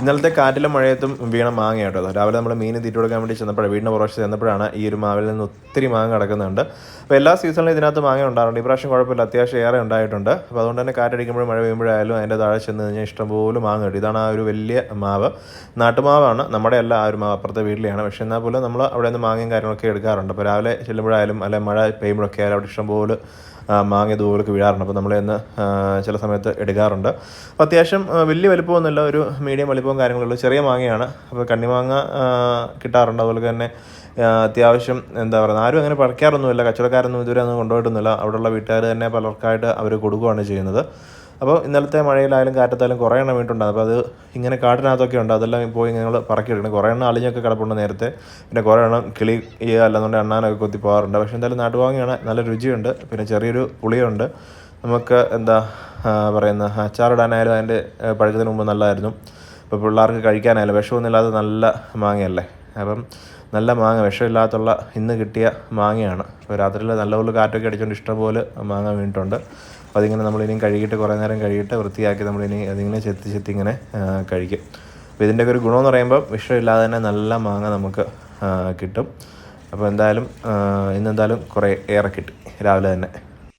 ഇന്നലത്തെ കാറ്റിലും മഴയത്തും വീണ മാങ്ങ കേട്ടോ രാവിലെ നമ്മൾ മീൻ തീറ്റ കൊടുക്കാൻ വേണ്ടി ചെന്നപ്പോൾ വീടിന്റെ പുറത്ത് ചെന്നപ്പോഴാണ് ഈ ഒരു മാവിൽ നിന്ന് ഒത്തിരി മാങ്ങ കിടക്കുന്നുണ്ട്. അപ്പോൾ എല്ലാ സീസണിലും ഇതിനകത്ത് മാങ്ങ ഉണ്ടാറുണ്ട് ഇപ്രാവശ്യം കുഴപ്പമില്ല. അത്യാവശ്യം ഏറെ ഉണ്ടായിട്ടുണ്ട്. അപ്പോൾ അതുകൊണ്ട് തന്നെ കാറ്റടിക്കുമ്പോഴും മഴ പെയ്യുമ്പോഴായാലും അതിന്റെ താഴെ ചെന്ന് കഴിഞ്ഞാൽ ഇഷ്ടംപോലെ മാങ്ങ കിട്ടും. ഇതാണ് ആ ഒരു വലിയ മാവ്. നാട്ടുമാവാണ്. നമ്മുടെ അല്ല ആ ഒരു മാവ് അപ്പുറത്തെ വീട്ടിലെയാണ്. പക്ഷേ എന്നാൽ പോലും നമ്മൾ അവിടെ നിന്ന് മാങ്ങയും കാര്യങ്ങളൊക്കെ എടുക്കാറുണ്ട്. അപ്പോൾ രാവിലെ ചെല്ലുമ്പോഴായാലും അല്ലെ മഴ പെയ്യുമ്പോഴൊക്കെ ആയാലും അവിടെ ഇഷ്ടംപോലെ മാങ്ങ ഇതുപോലൊക്കെ വീഴാറുണ്ട് അപ്പോൾ നമ്മൾ ഇന്ന് ചില സമയത്ത് എടുക്കാറുണ്ട്. അപ്പോൾ അത്യാവശ്യം വലിയ വലിപ്പമൊന്നുമില്ല. ഒരു മീഡിയം വലിപ്പവും കാര്യങ്ങളുള്ളൂ. ചെറിയ മാങ്ങയാണ്. അപ്പോൾ കണ്ണിമാങ്ങ കിട്ടാറുണ്ട്. അതുപോലെ തന്നെ അത്യാവശ്യം എന്താ പറയുക ആരും അങ്ങനെ പറിക്കാറൊന്നുമില്ല. കച്ചവടക്കാരൊന്നും ഇതുവരെ ഒന്നും കൊണ്ടുപോയിട്ടൊന്നുമില്ല. അവിടെയുള്ള വീട്ടുകാർ തന്നെ പലർക്കായിട്ട് അവർ കൊടുക്കുകയാണ് ചെയ്യുന്നത്. അപ്പോൾ ഇന്നലത്തെ മഴയിലായാലും കാറ്റത്തായാലും കുറേ എണ്ണം വീട്ടുണ്ടാകും അപ്പോൾ അത് ഇങ്ങനെ കാട്ടിനകത്തൊക്കെ ഉണ്ട്. അതെല്ലാം പോയി ഞങ്ങൾ പറക്കിയെടുക്കണം. കുറേ എണ്ണം അളിഞ്ഞൊക്കെ കിടപ്പുണ്ട് നേരത്തെ. പിന്നെ കുറേ എണ്ണം കിളി അല്ലാന്നുണ്ടെങ്കിൽ അണ്ണാനൊക്കെ കൊത്തി പോകാറുണ്ട്. പക്ഷേ എന്തായാലും നാട്ടുവാങ്ങിയാണ്. നല്ല രുചിയുണ്ട്. പിന്നെ ചെറിയൊരു പുളിയുണ്ട്. നമുക്ക് എന്താ പറയുന്ന അച്ചാറിടാനായാലും അതിന്റെ പഴുത്തതിന് മുമ്പ് നല്ലതായിരുന്നു. ഇപ്പോൾ പിള്ളേർക്ക് കഴിക്കാനായാലും വിഷമൊന്നുമില്ലാതെ നല്ല മാങ്ങയല്ലേ? അപ്പം നല്ല മാങ്ങ വിഷമില്ലാത്തുള്ള ഇന്ന് കിട്ടിയ മാങ്ങയാണ്. അപ്പോൾ രാത്രിയിൽ നല്ലപോലെ കാറ്റൊക്കെ അടിച്ചുകൊണ്ട് ഇഷ്ടംപോലെ മാങ്ങ വീണിട്ടുണ്ട്. അപ്പോൾ അതിങ്ങനെ നമ്മളിനിയും കഴുകിയിട്ട് കുറേ നേരം കഴുകിയിട്ട് വൃത്തിയാക്കി നമ്മളിനി അതിങ്ങനെ ചെത്തി ചെത്തി ഇങ്ങനെ കഴിക്കും. അപ്പോൾ ഇതിന്റെയൊക്കെ ഒരു ഗുണമെന്ന് പറയുമ്പോൾ വിഷമില്ലാതെ തന്നെ നല്ല മാങ്ങ നമുക്ക് കിട്ടും. അപ്പോൾ എന്തായാലും ഇന്നെന്തായാലും കുറേ ഏറെ കിട്ടി രാവിലെ തന്നെ.